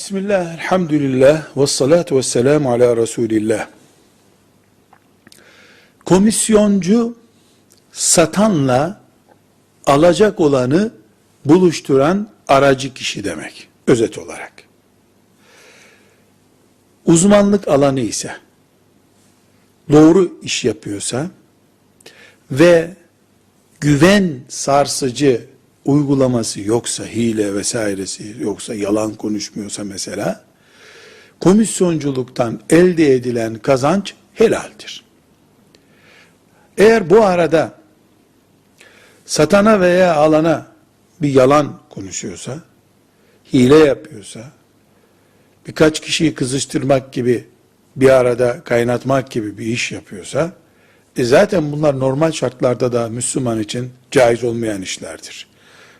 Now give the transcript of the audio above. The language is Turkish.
Bismillah, elhamdülillah, ve salatu ve selamu ala Resulillah. Komisyoncu, satanla alacak olanı buluşturan aracı kişi demek, özet olarak. Uzmanlık alanı ise, doğru iş yapıyorsa ve güven sarsıcı uygulaması yoksa, hile vesairesi yoksa, yalan konuşmuyorsa mesela, komisyonculuktan elde edilen kazanç helaldir. Eğer bu arada satana veya alana bir yalan konuşuyorsa, hile yapıyorsa, birkaç kişiyi kızıştırmak gibi, bir arada kaynatmak gibi bir iş yapıyorsa, e zaten bunlar normal şartlarda da Müslüman için caiz olmayan işlerdir.